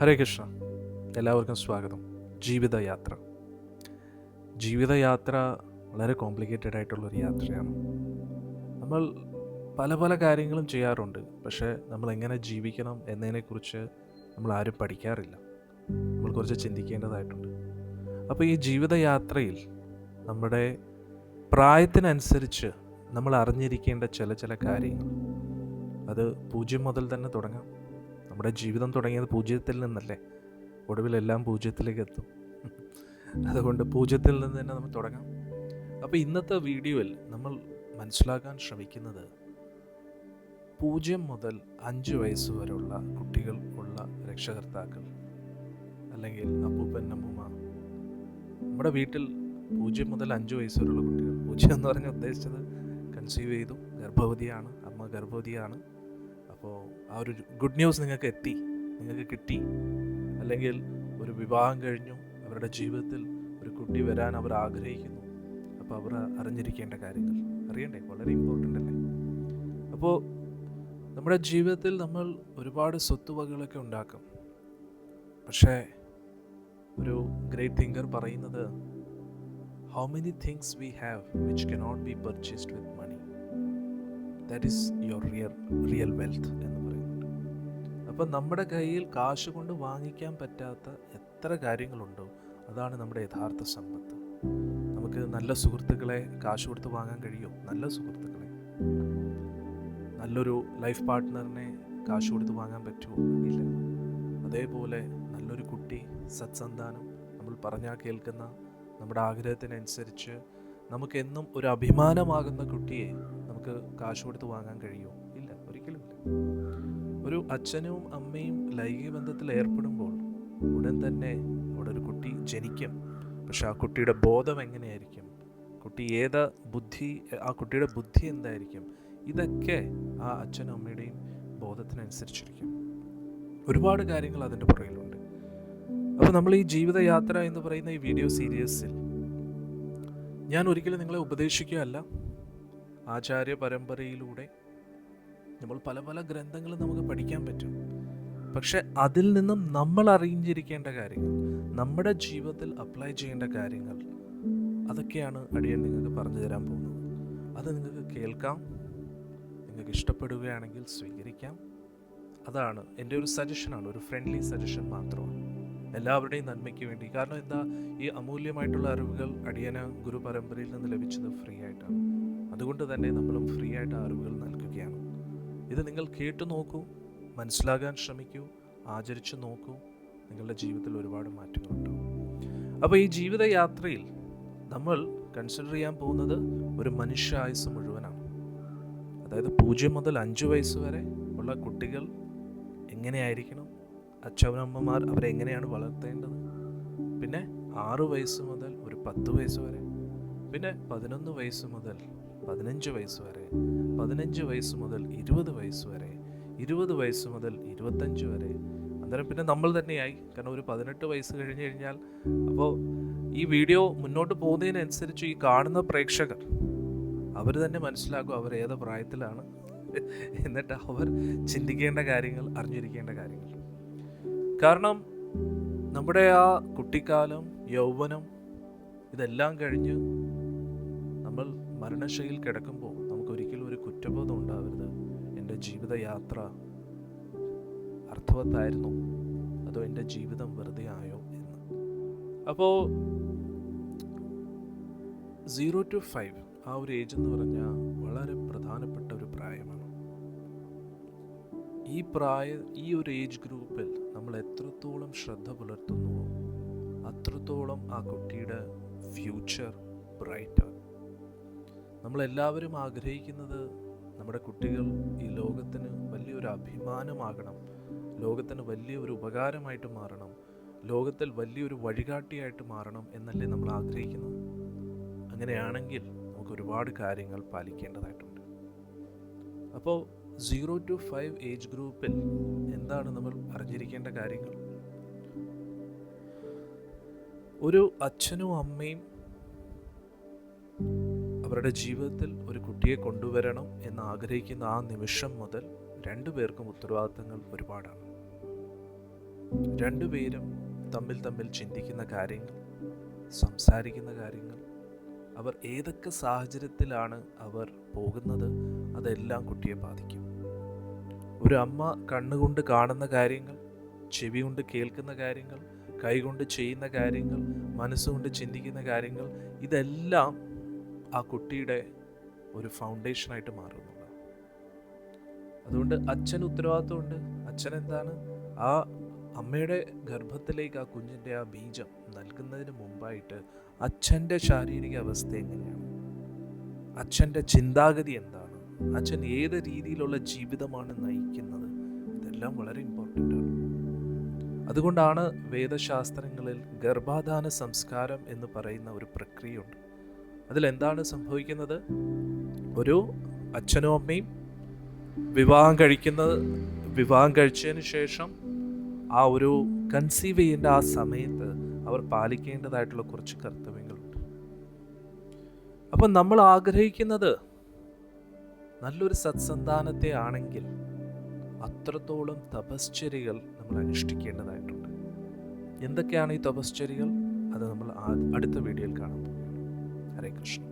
ഹരേ കൃഷ്ണ. എല്ലാവർക്കും സ്വാഗതം. ജീവിതയാത്ര. ജീവിതയാത്ര വളരെ കോംപ്ലിക്കേറ്റഡ് ആയിട്ടുള്ളൊരു യാത്രയാണ്. നമ്മൾ പല പല കാര്യങ്ങളും ചെയ്യാറുണ്ട്. പക്ഷേ നമ്മൾ എങ്ങനെ ജീവിക്കണം എന്നതിനെക്കുറിച്ച് നമ്മൾ ആരും പഠിക്കാറില്ല. നമ്മൾ കുറച്ച് ചിന്തിക്കേണ്ടതായിട്ടുണ്ട്. അപ്പോൾ ഈ ജീവിതയാത്രയിൽ നമ്മുടെ പ്രായത്തിനനുസരിച്ച് നമ്മൾ അറിഞ്ഞിരിക്കേണ്ട ചില ചില കാര്യങ്ങൾ. അത് പൂജ്യം മുതൽ തന്നെ തുടങ്ങാം. നമ്മുടെ ജീവിതം തുടങ്ങിയത് പൂജ്യത്തിൽ നിന്നല്ലേ? ഒടുവിലെല്ലാം പൂജ്യത്തിലേക്ക് എത്തും. അതുകൊണ്ട് പൂജ്യത്തിൽ നിന്ന് തന്നെ നമുക്ക് തുടങ്ങാം. അപ്പോൾ ഇന്നത്തെ വീഡിയോയിൽ നമ്മൾ മനസ്സിലാക്കാൻ ശ്രമിക്കുന്നത് പൂജ്യം മുതൽ അഞ്ച് വയസ്സ് വരെയുള്ള കുട്ടികൾ ഉള്ള രക്ഷകർത്താക്കൾ അല്ലെങ്കിൽ അപ്പൂപ്പൻ അമ്മൂമ്മ. നമ്മുടെ വീട്ടിൽ പൂജ്യം മുതൽ അഞ്ച് വയസ്സ് വരെയുള്ള കുട്ടികൾ. പൂജ്യം എന്ന് പറഞ്ഞ ഉദ്ദേശിച്ചത് കൺസീവ് ചെയ്തു ഗർഭവതിയാണ്. അമ്മ ഗർഭവതിയാണ്. അപ്പോൾ ആ ഒരു ഗുഡ് ന്യൂസ് നിങ്ങൾക്ക് എത്തി. നിങ്ങൾക്ക് കിട്ടി. അല്ലെങ്കിൽ ഒരു വിവാഹം കഴിഞ്ഞു. അവരുടെ ജീവിതത്തിൽ ഒരു കുട്ടി വരാൻ അവർ ആഗ്രഹിക്കുന്നു. അപ്പോൾ അവർ അറിഞ്ഞിരിക്കേണ്ട കാര്യങ്ങൾ. അറിയണ്ടേ? വളരെ ഇമ്പോർട്ടന്റ് അല്ലേ? അപ്പോൾ നമ്മുടെ ജീവിതത്തിൽ നമ്മൾ ഒരുപാട് സ്വത്തുവകകളൊക്കെ ഉണ്ടാക്കും. പക്ഷേ ഒരു ഗ്രേറ്റ് തിങ്കർ പറയുന്നത് how many things we have which cannot be purchased with that is your real real wealth എന്ന് പറയുന്നുണ്ട് അപ്പം നമ്മുടെ കയ്യിൽ കാശ് കൊണ്ട് വാങ്ങിക്കാൻ പറ്റാത്ത എത്ര കാര്യങ്ങളുണ്ടോ അതാണ് നമ്മുടെ യഥാർത്ഥ സമ്പത്ത്. നമുക്ക് നല്ല സുഹൃത്തുക്കളെ കാശ് കൊടുത്ത് വാങ്ങാൻ കഴിയുമോ നല്ല സുഹൃത്തുക്കളെ. നല്ലൊരു ലൈഫ് പാർട്ട്ണറിനെ കാശ് കൊടുത്ത് വാങ്ങാൻ പറ്റുമോ ഇല്ല. അതേപോലെ നല്ലൊരു കുട്ടി സത്സന്താനം നമ്മൾ പറഞ്ഞാൽ കേൾക്കുന്ന നമ്മുടെ ആഗ്രഹത്തിനനുസരിച്ച് നമുക്കെന്നും ഒരു അഭിമാനമാകുന്ന കുട്ടിയെ നമുക്ക് കാശ് കൊടുത്ത് വാങ്ങാൻ കഴിയുമോ? ഇല്ല ഒരിക്കലും ഇല്ല. ഒരു അച്ഛനും അമ്മയും ലൈംഗിക ബന്ധത്തിൽ ഏർപ്പെടുമ്പോൾ ഉടൻ തന്നെ അവിടെ ഒരു കുട്ടി ജനിക്കും. പക്ഷെ ആ കുട്ടിയുടെ ബോധം എങ്ങനെയായിരിക്കും? കുട്ടി ഏത് ബുദ്ധി ആ കുട്ടിയുടെ ബുദ്ധി എന്തായിരിക്കും? ഇതൊക്കെ ആ അച്ഛനും അമ്മയുടെയും ബോധത്തിനനുസരിച്ചിരിക്കും. ഒരുപാട് കാര്യങ്ങൾ അതിന്റെ പുറകിലുണ്ട്. അപ്പോൾ നമ്മൾ ഈ ജീവിതയാത്ര എന്ന് പറയുന്ന ഈ വീഡിയോ സീരീസിൽ ഞാൻ ഒരിക്കലും നിങ്ങളെ ഉപദേശിക്കുകയല്ല. ആചാര്യ പരമ്പരയിലൂടെ നമ്മൾ പല പല ഗ്രന്ഥങ്ങളും നമുക്ക് പഠിക്കാൻ പറ്റും. പക്ഷെ അതിൽ നിന്നും നമ്മൾ അറിഞ്ഞിരിക്കേണ്ട കാര്യങ്ങൾ നമ്മുടെ ജീവിതത്തിൽ അപ്ലൈ ചെയ്യേണ്ട കാര്യങ്ങൾ അതൊക്കെയാണ് അടിയൻ നിങ്ങൾക്ക് പറഞ്ഞു തരാൻ പോകുന്നത്. അത് നിങ്ങൾക്ക് കേൾക്കാം നിങ്ങൾക്ക് ഇഷ്ടപ്പെടുകയാണെങ്കിൽ സ്വീകരിക്കാം. അതാണ് എന്റെ ഒരു സജഷനാണ് ഒരു ഫ്രണ്ട്ലി സജഷൻ മാത്രമാണ്. എല്ലാവരുടെയും നന്മയ്ക്ക് വേണ്ടി. കാരണം എന്താ ഈ അമൂല്യമായിട്ടുള്ള അറിവുകൾ അടിയന ഗുരു പരമ്പരയിൽ നിന്ന് ലഭിച്ചത് ഫ്രീ ആയിട്ടാണ്. അതുകൊണ്ട് തന്നെ നമ്മളും ഫ്രീ ആയിട്ട് അറിവുകൾ നൽകുകയാണ്. ഇത് നിങ്ങൾ കേട്ടു നോക്കൂ മനസ്സിലാകാൻ ശ്രമിക്കൂ ആചരിച്ചു നോക്കൂ. നിങ്ങളുടെ ജീവിതത്തിൽ ഒരുപാട് മാറ്റങ്ങളുണ്ടാവും അപ്പോൾ ഈ ജീവിതയാത്രയിൽ നമ്മൾ കൺസിഡർ ചെയ്യാൻ പോകുന്നത് ഒരു മനുഷ്യ ആയുസ് മുഴുവനാണ്. അതായത് പൂജ്യം മുതൽ അഞ്ച് വയസ്സ് വരെ ഉള്ള കുട്ടികൾ എങ്ങനെയായിരിക്കണം? അച്ഛനമ്മമാർ അവരെങ്ങനെയാണ് വളർത്തേണ്ടത്? പിന്നെ ആറു വയസ്സ് മുതൽ ഒരു പത്ത് വയസ്സ് വരെ പിന്നെ പതിനൊന്ന് വയസ്സ് മുതൽ പതിനഞ്ച് വയസ്സ് വരെ പതിനഞ്ച് വയസ്സ് മുതൽ ഇരുപത് വയസ്സ് വരെ ഇരുപത് വയസ്സ് മുതൽ ഇരുപത്തഞ്ച് വരെ. അന്നേരം പിന്നെ നമ്മൾ തന്നെയായി. കാരണം ഒരു പതിനെട്ട് വയസ്സ് കഴിഞ്ഞ് കഴിഞ്ഞാൽ അപ്പോൾ ഈ വീഡിയോ മുന്നോട്ട് പോകുന്നതിനനുസരിച്ച് ഈ കാണുന്ന പ്രേക്ഷകർ അവർ തന്നെ മനസ്സിലാക്കും അവർ ഏത് പ്രായത്തിലാണ്. എന്നിട്ട് അവർ ചിന്തിക്കേണ്ട കാര്യങ്ങൾ അറിഞ്ഞിരിക്കേണ്ട കാര്യങ്ങൾ. കാരണം നമ്മുടെ ആ കുട്ടിക്കാലം യൗവനം ഇതെല്ലാം കഴിഞ്ഞ് മരണശൈലിയിൽ കിടക്കുമ്പോൾ നമുക്ക് ഒരിക്കലും ഒരു കുറ്റബോധം ഉണ്ടാവരുത്. എന്റെ ജീവിതയാത്ര അർത്ഥവത്തായിരുന്നു. അതോ എന്റെ ജീവിതം വെറുതെ ആയോ എന്ന്. അപ്പോൾ സീറോ ടു ഫൈവ് ആ ഒരു ഏജ് എന്ന് പറഞ്ഞാൽ വളരെ പ്രധാനപ്പെട്ട ഒരു പ്രായമാണ്. ഈ പ്രായ ഈ ഒരു ഏജ് ഗ്രൂപ്പിൽ നമ്മൾ എത്രത്തോളം ശ്രദ്ധ പുലർത്തുന്നുവോ അത്രത്തോളം ആ കുട്ടിയുടെ ഫ്യൂച്ചർ ബ്രൈറ്റാണ് നമ്മളെല്ലാവരും ആഗ്രഹിക്കുന്നത് നമ്മുടെ കുട്ടികൾ ഈ ലോകത്തിന് വലിയൊരു അഭിമാനമാകണം. ലോകത്തിന് വലിയൊരു ഉപകാരമായിട്ട് മാറണം. ലോകത്തിൽ വലിയൊരു വഴികാട്ടിയായിട്ട് മാറണം എന്നല്ലേ നമ്മൾ ആഗ്രഹിക്കുന്നത്. അങ്ങനെയാണെങ്കിൽ നമുക്ക് ഒരുപാട് കാര്യങ്ങൾ പാലിക്കേണ്ടതായിട്ടുണ്ട്. അപ്പോൾ സീറോ ടു ഫൈവ് ഏജ് ഗ്രൂപ്പിൽ എന്താണ് നമ്മൾ അറിഞ്ഞിരിക്കേണ്ട കാര്യങ്ങൾ? ഒരു അച്ഛനും അമ്മയും അവരുടെ ജീവിതത്തിൽ ഒരു കുട്ടിയെ കൊണ്ടുവരണം എന്ന് ആഗ്രഹിക്കുന്ന ആ നിമിഷം മുതൽ രണ്ടുപേർക്കും ഉത്തരവാദിത്തങ്ങൾ ഒരുപാടാണ്. രണ്ടുപേരും തമ്മിൽ തമ്മിൽ ചിന്തിക്കുന്ന കാര്യങ്ങൾ സംസാരിക്കുന്ന കാര്യങ്ങൾ അവർ ഏതൊക്കെ സാഹചര്യത്തിലാണ് അവർ പോകുന്നത് അതെല്ലാം കുട്ടിയെ ബാധിക്കും. ഒരു അമ്മ കണ്ണുകൊണ്ട് കാണുന്ന കാര്യങ്ങൾ ചെവി കൊണ്ട് കേൾക്കുന്ന കാര്യങ്ങൾ കൈകൊണ്ട് ചെയ്യുന്ന കാര്യങ്ങൾ മനസ്സുകൊണ്ട് ചിന്തിക്കുന്ന കാര്യങ്ങൾ ഇതെല്ലാം ആ കുട്ടിയുടെ ഒരു ഫൗണ്ടേഷനായിട്ട് മാറുന്നതാണ് അതുകൊണ്ട് അച്ഛൻ ഉത്തരവാദിത്വമുണ്ട്. അച്ഛൻ എന്താണ്? ആ അമ്മയുടെ ഗർഭത്തിലേക്ക് ആ കുഞ്ഞിന്റെ ആ ബീജം നൽകുന്നതിന് മുമ്പായിട്ട് അച്ഛന്റെ ശാരീരിക അവസ്ഥ എങ്ങനെയാണ്? അച്ഛന്റെ ചിന്താഗതി എന്താണ്? അച്ഛൻ ഏത് രീതിയിലുള്ള ജീവിതമാണ് നയിക്കുന്നത്? ഇതെല്ലാം വളരെ ഇമ്പോർട്ടന്റ് ആണ്. അതുകൊണ്ടാണ് വേദശാസ്ത്രങ്ങളിൽ ഗർഭാധാന സംസ്കാരം എന്ന് പറയുന്ന ഒരു പ്രക്രിയയുണ്ട്. അതിലെന്താണ് സംഭവിക്കുന്നത്? ഒരു അച്ഛനും അമ്മയും വിവാഹം കഴിക്കുന്നത് വിവാഹം കഴിച്ചതിന് ശേഷം ആ ഒരു കൺസീവ് ചെയ്യേണ്ട ആ സമയത്ത് അവർ പാലിക്കേണ്ടതായിട്ടുള്ള കുറച്ച് കർത്തവ്യങ്ങളുണ്ട്. അപ്പം നമ്മൾ ആഗ്രഹിക്കുന്നത് നല്ലൊരു സത്സന്താനത്തെ ആണെങ്കിൽ അത്രത്തോളം തപശ്ചര്യകൾ നമ്മൾ അനുഷ്ഠിക്കേണ്ടതായിട്ടുണ്ട്. എന്തൊക്കെയാണ് ഈ തപശ്ചര്യകൾ? അത് നമ്മൾ അടുത്ത വീഡിയോയിൽ കാണാൻ പോവുകയാണ് ഹരേ കൃഷ്ണ